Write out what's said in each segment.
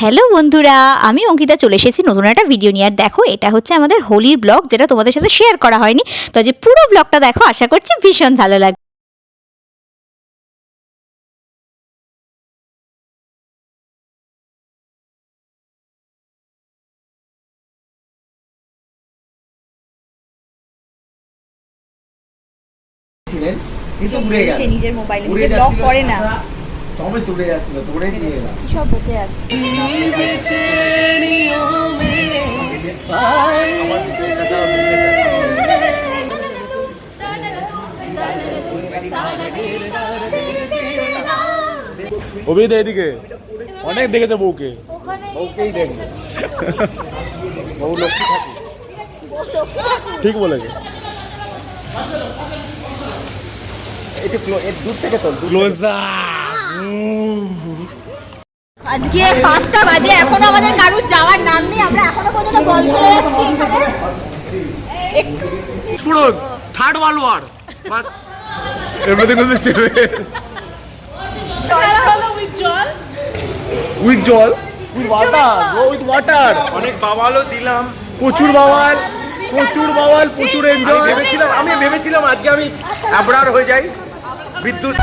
Hello বন্ধুরা আমি অঙ্কিতা চলে এসেছি নতুন একটা ভিডিও নিয়ে। আর দেখো এটা হচ্ছে আমাদের হোলির ব্লগ যেটা তোমাদের সাথে শেয়ার করা হয়নি। তো যে পুরো ব্লগটা দেখো আশা করছি ভীষণ ভালো লাগবে নিজের মোবাইলে ব্লগ করে না। তবে তুলে যাচ্ছিল দৌড়ে দিয়ে এলাম। সব বকে যাচ্ছে। অভিজিৎ এদিকে অনেক দেখেছে বউকে? বউকেই দেখবে। বউ লক্ষ্মী থাকি। ঠিক বলেছে। একটু দূর থেকে দূর থেকে। আজকে পাঁচটা বাজে এখনও আমাদের কারুর যাওয়ার নাম নেই আমরা এখনও পর্যন্ত বল খেলে যাচ্ছি এখানে। স্ফুরন third world war everything will be still with জল with water go with water অনেক বাবালও দিলাম। প্রচুর বাওয়াল প্রচুর বাওয়াল প্রচুর আমি এনজয় ভেবেছিলাম আমি ভেবেছিলাম আজকে আমি অ্যাবরার হয়ে যাই। বিদ্যুৎ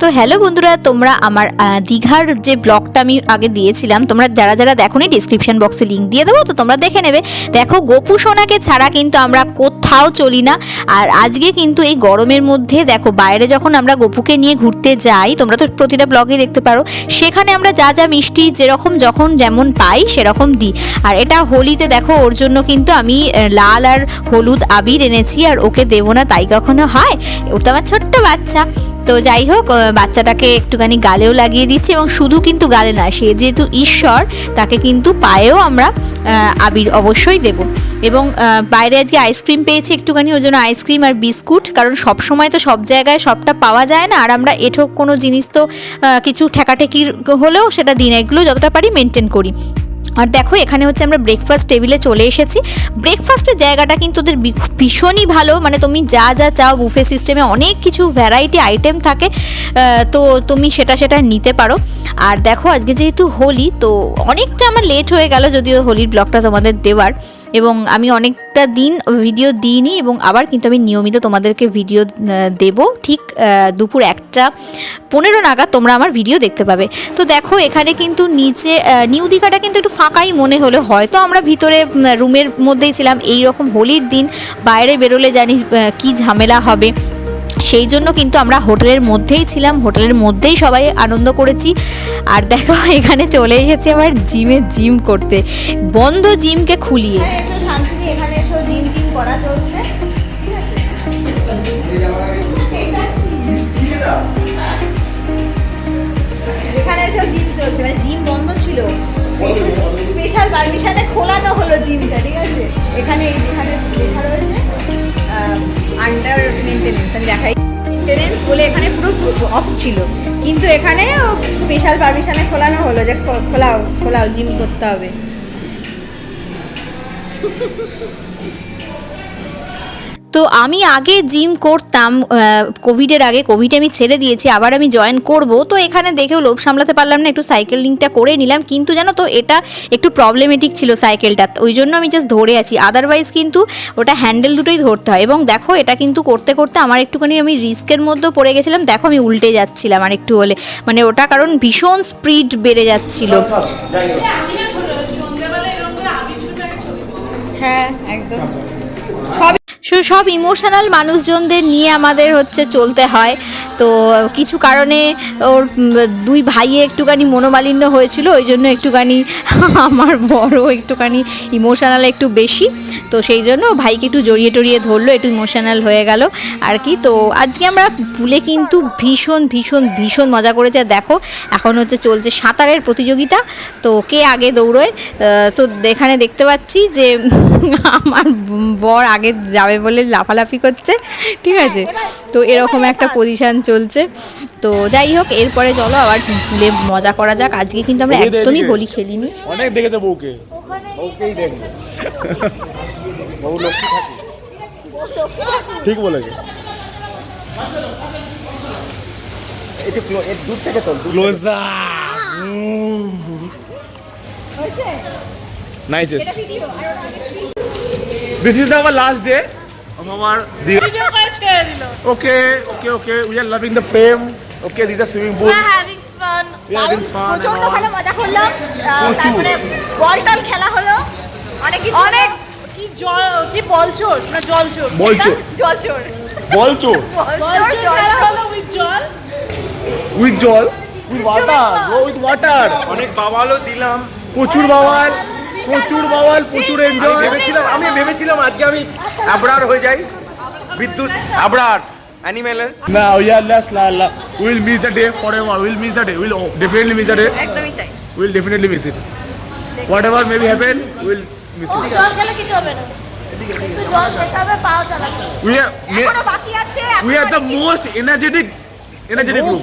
তো হ্যালো বন্ধুরা, তোমরা আমার দীঘার যে ব্লগটা আমি আগে দিয়েছিলাম, তোমরা যারা যারা দেখো নি ডিসক্রিপশন বক্সে লিঙ্ক দিয়ে দেবো, তো তোমরা দেখে নেবে। দেখো, গোপু সোনাকে ছাড়া কিন্তু আমরা কোথাও চলি না। আর আজকে কিন্তু এই গরমের মধ্যে, দেখো, বাইরে যখন আমরা গোপুকে নিয়ে ঘুরতে যাই, তোমরা তো প্রতিটা ব্লগে দেখতে পারো, সেখানে আমরা যা যা মিষ্টি যেরকম যখন যেমন পাই, সেরকম দিই। আর এটা হোলিতে দেখো, ওর জন্য কিন্তু আমি লাল আর হলুদ আবির এনেছি, আর ওকে দেবো না, তাই কখনো হয়? ওর তো আমার ছোট্ট বাচ্চা। তো যাই হোক বাচ্চাটাকে একটুখানি গালেও লাগিয়ে দিচ্ছি, এবং শুধু কিন্তু গালে না, সে যেহেতু ঈশ্বর, তাকে কিন্তু পায়েও আমরা আবির অবশ্যই দেব। এবং বাইরে আজকে আইসক্রিম পেয়েছি একটুখানি ওই জন্য আইসক্রিম আর বিস্কুট, কারণ সব সময় তো সব জায়গায় সবটা পাওয়া যায় না, আর আমরা এঠো কোনো জিনিস তো কিছু ঠেকাঠেকির হলেও সেটা দিন এগুলো যতটা পারি মেনটেন করি। আর দেখো এখানে হচ্ছে আমরা ব্রেকফাস্ট টেবিলে চলে এসেছি। ব্রেকফাস্টের জায়গাটা কিন্তু ওদের ভীষণই ভালো। মানে তুমি যা যা চাও বুফে সিস্টেমে অনেক কিছু ভ্যারাইটি আইটেম থাকে তো তুমি সেটা সেটা নিতে পারো। আর দেখো আজকে যেহেতু হোলি, তো অনেকটা আমার লেট হয়ে গেল যদিও হোলির ব্লগটা তোমাদের দেওয়ার। এবং আমি অনেকটা দিন ভিডিও দিইনি এবং আবার কিন্তু আমি নিয়মিত তোমাদেরকে ভিডিও দেব। ঠিক দুপুর একটা, পনেরো নাগাদ তোমরা আমার ভিডিও দেখতে পাবে। তো দেখো, এখানে কিন্তু নিচে নিউ দীঘাটা কিন্তু একটু ফাঁকাই মনে হলে হয়তো আমরা ভিতরে রুমের মধ্যেই ছিলাম। এই রকম হোলির দিন, বাইরে বেরোলে জানি কি ঝামেলা হবে। সেই জন্য কিন্তু আমরা হোটেলের মধ্যেই ছিলাম। হোটেলের মধ্যেই সবাই আনন্দ করেছি। আর দেখো, এখানে চলে এসেছি আবার জিমে, জিম করতে। বন্ধ জিমকে খুলিয়ে। পারমিশনে খোলানো হলো জিমটা, ঠিক আছে? এখানে এখানে লেখা রয়েছে আন্ডার মেনটেনেন্স আমি দেখাই। মেনটেনেন্স বলে এখানে পুরো অফ ছিল। কিন্তু এখানে স্পেশাল পারমিশনে খোলানো হলো যে খোলাও খোলাও জিম করতে হবে। তো আমি আগে জিম করতাম কোভিডের আগে কোভিডে আমি ছেড়ে দিয়েছি আবার আমি জয়েন করব। তো এখানে দেখেও লোভ সামলাতে পারলাম না একটু সাইকেলিংটা করে নিলাম। কিন্তু জানো তো এটা একটু প্রবলেমেটিক ছিল সাইকেলটা ওই জন্য আমি জাস্ট ধরে আছি। আদারওয়াইজ কিন্তু ওটা হ্যান্ডেল দুটোই ধরতে হয়। এবং দেখো এটা কিন্তু করতে করতে আমার একটুখানি আমি রিস্কের মধ্যেও পড়ে গেছিলাম। দেখো আমি উল্টে যাচ্ছিলাম আর একটু হলে। মানে ওটা কারণ ভীষণ স্পিড বেড়ে যাচ্ছিল। হ্যাঁ একদম। সো সব ইমোশনাল মানুষজনদের নিয়ে আমাদের হচ্ছে চলতে হয়। তো কিছু কারণে ওর দুই ভাইয়ে একটুখানি মনোমালিন্য হয়েছিল, ওই জন্য একটুখানি আমার বড় একটুখানি ইমোশনাল একটু বেশি। তো সেই জন্য ভাইকে একটু জড়িয়ে টড়িয়ে ধরলো, একটু ইমোশনাল হয়ে গেল আর কি। তো আজকে আমরা পুলে কিন্তু ভীষণ ভীষণ ভীষণ মজা করেছে। দেখো, এখন হচ্ছে চলছে সাঁতারের প্রতিযোগিতা। তো কে আগে দৌড়োয়? তো এখানে দেখতে পাচ্ছি যে আমার বর আগে যাবে বলে লাফালাফি করছে ঠিক আছে? তো এরকম একটা পজিশন চলছে। তো যাই হোক এরপরে চলো আবার পুলে মজা করা যাক। আজকে কিন্তু আমরা একদমই হোলি খেলিনি। অনেক দেখেছে বউকে? বউকেই দেখবে। বউ লক্ষ্মী ঠিক বলেছে। একটু দূর থেকে this is our last day video করে ছেড়ে দিল। frame. Okay these are swimming pool. Having fun we are having fun and প্রচণ্ড ভালো মজা করলাম তারপরে বল টল খেলা হলো। অনেক কিছু অনেক কি জল কি বলচোর? না জলচোর। বলচোর। জল চোর বল চোর জল খেলা হলো উইথ জল। With জল? Water go with water অনেক বাবালও দিলাম। প্রচুর বাওয়াল। প্রচুর বাওয়াল প্রচুর এনজয় ভেবেছিলাম আমি ভেবেছিলাম আজকে আমি আবরার হয়ে যাই। বিদ্যুৎ আবরার অ্যানিমেলের না উই আর লা লা will miss the day for will miss the day will definitely miss the day will definitely miss it whatever may be happen will miss it জল গেলে কিছু মোস্ট এনার্জেটিক এনার্জেটিক গ্রুপ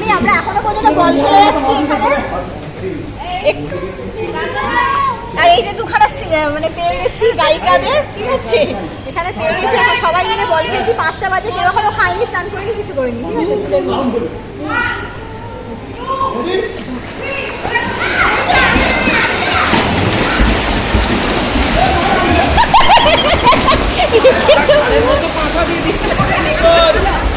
নেই আমরা এখনও পর্যন্ত বল খেলে যাচ্ছি এখানে। আর এই যে দুখানা মানে পেয়ে গেছি গায়িকাদের, ঠিক আছে? এখানে পেয়ে গেছি, এখন সবাই মিলে বল খেলছি পাঁচটা বাজে, কেউ এখনও খাইনি স্নান করিনি, কিছু করিনি, ঠিক আছে? ফুলের মধ্যে। मेरी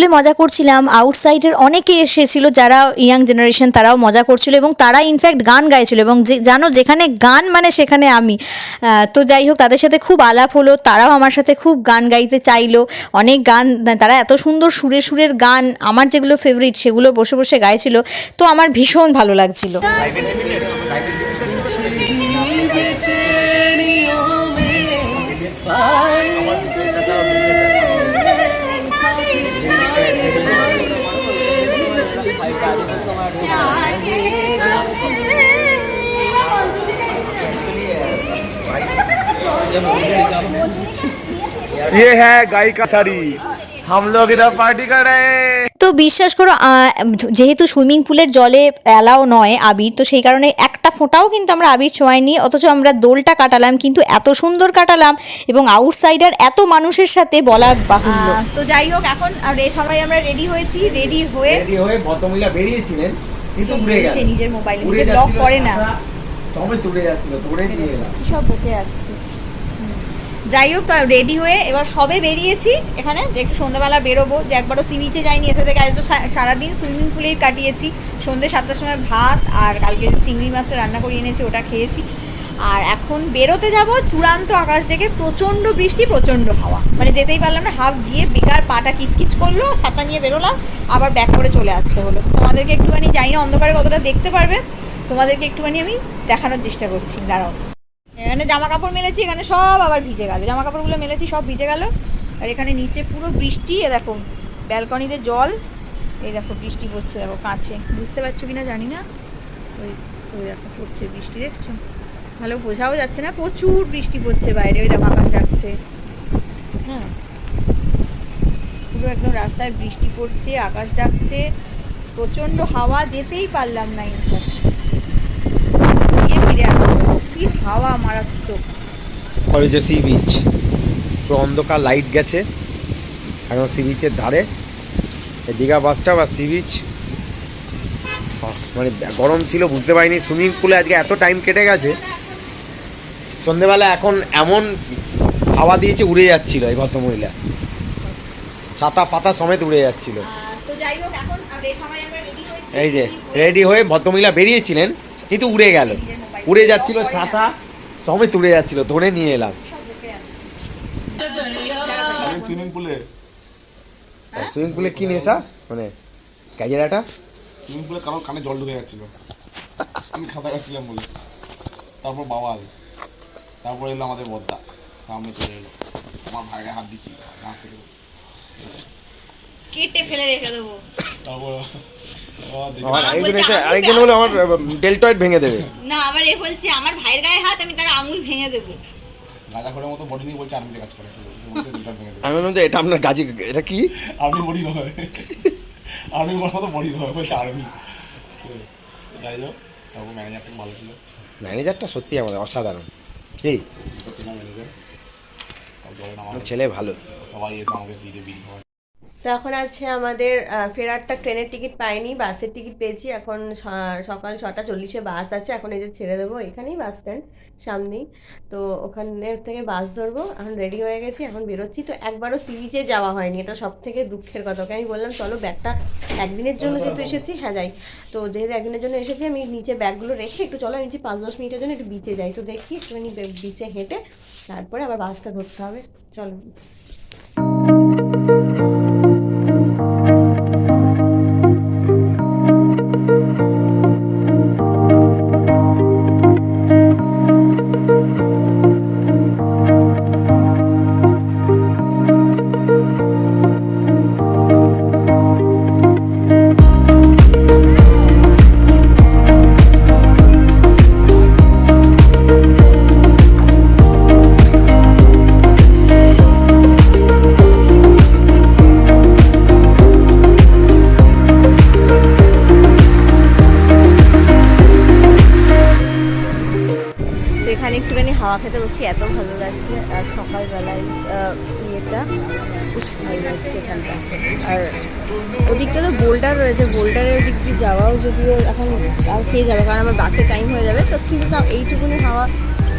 পুলে মজা করছিলাম। আউটসাইডের অনেকে এসেছিল, যারা ইয়াং জেনারেশন তারাও মজা করছিল এবং তারা ইনফ্যাক্ট গান গাইছিল এবং যে, জানো যেখানে গান মানে সেখানে আমি। তো যাই হোক, তাদের সাথে খুব আলাপ হলো, তারাও আমার সাথে খুব গান গাইতে চাইলো। অনেক গান, তারা এত সুন্দর সুরে সুরের গান, আমার যেগুলো ফেভারিট সেগুলো বসে বসে গাইছিল। তো আমার ভীষণ ভালো লাগছিল। ये है गाय का साड़ी हम लोग इधर पार्टी कर रहे हैं তো বিশ্বাস করো আহ, যেহেতু সুইমিং পুলের জলে অ্যালাও নয় আবির তো সেই কারণে একটা ফোঁটাও কিন্তু আমরা আবির ছোঁয়াইনি অথচ আমরা দোলটা কাটালাম কিন্তু এত সুন্দর কাটালাম এবং আউটসাইডার এত মানুষের সাথে বলা বাহুল্য তো যাই হোক এখন আর এ সবাই আমরা রেডি হয়েছি রেডি হয়ে রেডি হয়ে ভদ্রমহিলা বেরিয়েছিলেন কিন্তু উড়ে গেল নিচে নিজের মোবাইল উড়ে ব্লক যাচ্ছিল করে না সবে উড়ে যাচ্ছিল দৌড়ে দিয়ে এলাম সব বকে যাচ্ছে যাই হোক রেডি হয়ে এবার সবে বেরিয়েছি। এখানে একটু সন্ধ্যাবেলা বেরোবো। যে একবারও সি বিচে যাইনি, এসে থেকে আজ তো সারাদিন সুইমিং পুলেই কাটিয়েছি। সন্ধ্যে সাতটার সময় ভাত আর কালকে চিংড়ি মাছটা রান্না করে এনেছি, ওটা খেয়েছি। আর এখন বেরোতে যাব চূড়ান্ত আকাশ দেখে, প্রচণ্ড বৃষ্টি, প্রচণ্ড হাওয়া। মানে যেতেই পারলাম না, হাফ গিয়ে বেকার পাটা কিচকিচ করল, ছাতা নিয়ে বেরোলাম, আবার ব্যাক করে চলে আসতে হলো। তোমাদেরকে একটুখানি, জানি না অন্ধকারে কতটা দেখতে পারবে, তোমাদেরকে একটুখানি আমি দেখানোর চেষ্টা করছি। দাঁড়াও। এখানে জামা কাপড় মেলেছি, এখানে সব আবার ভিজে গেল। জামা কাপড়গুলো মেলেছি, সব ভিজে গেল। আর এখানে নিচে পুরো বৃষ্টি, এ দেখো, ব্যালকনিতে জল। এই দেখো, বৃষ্টি পড়ছে দেখো কাছে বুঝতে পারছ কিনা জানি না। ওই ওই দেখো পড়ছে বৃষ্টি, দেখছ? ভালো বোঝাও যাচ্ছে না, প্রচুর বৃষ্টি পড়ছে বাইরে, ওই দেখো, আকাশ ডাকছে। হ্যাঁ। পুরো একদম রাস্তায় বৃষ্টি পড়ছে, আকাশ ডাকছে, প্রচণ্ড হাওয়া, যেতেই পারলাম না ইনফ্যাক্ট ফিরে আসতে। কি হাওয়া মারাত্মক। কলেজে সি বিচ। পুরো অন্ধকার লাইট গেছে। এখন সি বিচের ধারে। এই দীঘা বাসটা বা সি বিচ। মানে গরম ছিল বুঝতে পারিনি। সুইমিং পুলে আজকে এত টাইম কেটে গেছে। সন্ধেবেলা এখন এমন হাওয়া দিয়েছে উড়ে যাচ্ছিল এই ভদ্রমহিলা। ছাতা পাতা সমেত উড়ে যাচ্ছিল। এই যে রেডি হয়ে ভদ্রমহিলা বেরিয়েছিলেন কিন্তু উড়ে গেল। উড়ে যাচ্ছিল ছাতা সমেত উড়ে যাচ্ছিল ধরে নিয়ে এলাম। সুইমিং পুলে সুইমিং পুলে কি নেশা? মানে ক্যাজেরাটা? সুইমিং পুলে কারোর কানে জল ঢুকে যাচ্ছিল। আমি খাতা কাটছিলাম বলে। তারপর বাবাল তারপর এলো আমাদের বদ্দা। সামনে চলে এলো। আমার ভাইয়ের হাত দিচ্ছি নাচ থেকে। কেটে ফেলে রেখে দেবো। তারপর আরেকজন বলে আমার ডেল্টয়েড ভেঙে দেবে। না আবার এ বলছে আমার ভাইয়ের গায়ে হাত আমি তার আঙুল ভেঙে দেবো। গাঁজা খোরের মতো বডি নিয়ে বলছে আর্মিতে কাজ করে। আমি এটা আপনার গাজি এটা কি? আর্মি বডি নয় আর্মি বলার মতো বডি নয় বলছে আর্মি। যাই হোক তারপর ম্যানেজারটা ভালো ছিল। ম্যানেজারটা সত্যি আমাদের অসাধারণ। কি? চেনা ম্যানেজার তারপরে আমার ছেলে ভালো। সবাই এসে আমাকে ফ্রিতে বিল খাওয়ায় তো এখন আছে আমাদের ফেরারটা ট্রেনের টিকিট পাইনি বাসের টিকিট পেয়েছি। এখন সকাল ছটা চল্লিশে বাস আছে এখন এই যে ছেড়ে দেবো এখানেই বাস স্ট্যান্ড সামনেই। তো ওখানের থেকে বাস ধরবো এখন রেডি হয়ে গেছি এখন বেরোচ্ছি। তো একবারও সি বিচে যাওয়া হয়নি এটা সব থেকে দুঃখের কথা। ওকে আমি বললাম চলো ব্যাগটা একদিনের জন্য যেহেতু এসেছি হ্যাঁ যাই। তো যেহেতু একদিনের জন্য এসেছি আমি নিচে ব্যাগগুলো রেখে একটু চলো আমি নিচে পাঁচ দশ মিনিটের জন্য একটু বিচে যাই। তো দেখি একটুখানি বিচে হেঁটে তারপরে আবার বাসটা ধরতে হবে। চলো। হাওয়া খেতে বসছি এত ভালো লাগছে, আর সকালবেলায় ইয়েটা এখানটা। আর ওদিকটা তো বোল্ডার রয়েছে, বোল্ডারের ওদিক দিয়ে যাওয়াও যদিও এখন আর খেয়ে যাবে, কারণ আমার বাসে টাইম হয়ে যাবে, তো কিন্তু তাও এইটুকুনি হাওয়া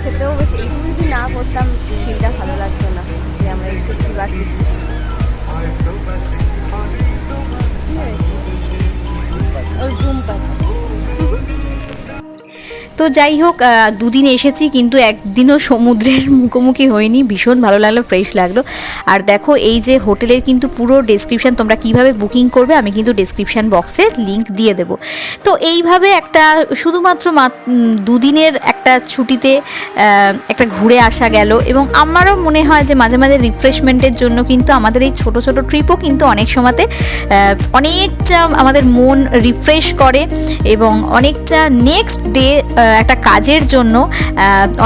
খেতেও বেশ এইটুকু যদি না করতাম ফিলটা ভালো লাগতো না, যে আমরা এসেছি বা কিছু। তো যাই হোক দুদিন এসেছি কিন্তু একদিনও সমুদ্রের মুখোমুখি হয়নি। ভীষণ ভালো লাগল ফ্রেশ লাগল। আর দেখো, এই যে হোটেলের কিন্তু পুরো ডেসক্রিপশন তোমরা কীভাবে বুকিং করবে, আমি কিন্তু ডেসক্রিপশন বক্সে লিংক দিয়ে দেবো। তো এইভাবে একটা, শুধুমাত্র মাত- দুদিনের একটা ছুটিতে একটা ঘুরে আসা গেল। এবং আমারও মনে হয় যে মাঝে মাঝে রিফ্রেশমেন্টের জন্য কিন্তু আমাদের এই ছোট ছোট ট্রিপও কিন্তু অনেক সময়তে অনেকটা আমাদের মন রিফ্রেশ করে এবং অনেকটা নেক্সট ডে একটা কাজের জন্য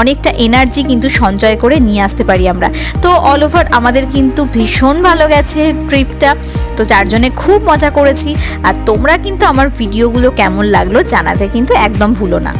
অনেকটা এনার্জি কিন্তু সঞ্চয় করে নিয়ে আসতে পারি আমরা। তো অল ওভার আমাদের কিন্তু ভীষণ ভালো গেছে ট্রিপটা তো চারজনে খুব মজা করেছি। আর তোমরা কিন্তু আমার ভিডিওগুলো কেমন লাগল জানাতে কিন্তু একদম ভুলো না।